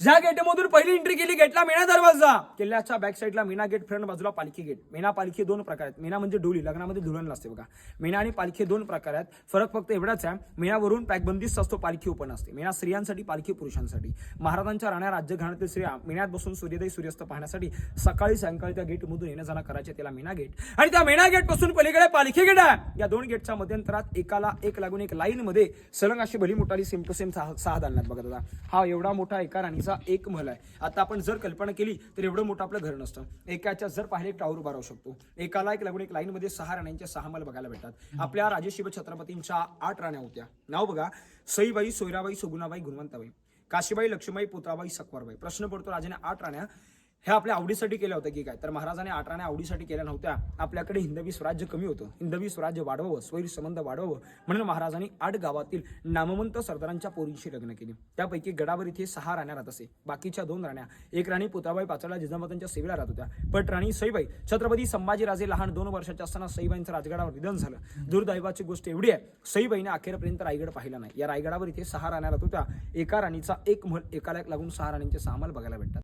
ज्या गेटमधून पहिली एंट्री केली गेटला मीना दरवाजा. किल्ल्याच्या बॅक साईडला मीना गेट फ्रंट बाजूला पालखी गेट मीना पालखी दोन प्रकार आहेत. मीना म्हणजे डोली लग्नामध्ये धुरण असते बघा. मीना आणि पालखी दोन प्रकार आहेत. फरक फक्त एवढाच आहे मीनावरून पॅकबंदीच असतो पालखी ओपन असते. मीना स्त्रियांसाठी पालखी पुरुषांसाठी. महाराजांच्या राण्या राज्यघराण्यातील स्त्रिया मीनात बसून सूर्योदय सूर्यास्त पाहण्यासाठी सकाळी सायंकाळी त्या गेटमधून येणं जाणं करायचे त्याला मीना गेट आणि त्या मीना गेटपासून पलीकडे पालखी गेट आहे. या दोन गेटच्या मध्यंतरात एकाला एक लागून एक लाईन मध्ये सलंग अशी भली मोठाली सेम टू सेम सहा सहा दालनात बघा दादा. हा एवढा मोठा एका राणी राणीचा एक महल आहे. आता आपण जर कल्पना केली तर एवढं मोठं आपलं घर नसतं. एकाच्या जर पाहिले एक टावर उभा राहू शकतो. एकाला एक लागून एक लाईन मध्ये सहा राण्यांच्या सहा महल बघायला भेटतात. आपल्या राजेशिव छत्रपतींच्या आठ राण्या होत्या. नाव बघा. सईबाई सोयराबाई सुगुणाबाई गुणवंताबाई. काशीबाई लक्ष्मीबाई पुत्राबाई सकवारबाई प्रश्न पडतो राजाने आठ राण्या. ह्या आपल्या आवडीसाठी केल्या होत्या की काय? तर महाराजाने आठ राण्या आवडीसाठी केल्या नव्हत्या. आपल्याकडे हिंदवी स्वराज्य कमी होतं. हिंदवी स्वराज्य वाढवावं स्वैर संबंध वाढवावं. म्हणून महाराजांनी आठ गावातील नामवंत सरदारांच्या पोरींशी लग्न केली. त्यापैकी गडावर इथे सहा राण्या राहत असे. बाकीच्या दोन राण्या एक राणी पुताबाई पाचडला जिजामातांच्या सेवेला राहत होत्या. पण राणी सईबाई. छत्रपती संभाजीराजे लहान दोन वर्षाच्या असताना सईबाईंचं राजगडावर निधन झालं. दुर्दैवाची गोष्ट एवढी आहे सईबाईने अखेरपर्यंत रायगड पाहिला नाही. या रायगडावर इथे सहा राण्या राहत होत्या. एका राणीचा एक महल एकाला लागून सहा राणींचे सहा बघायला भेटतात.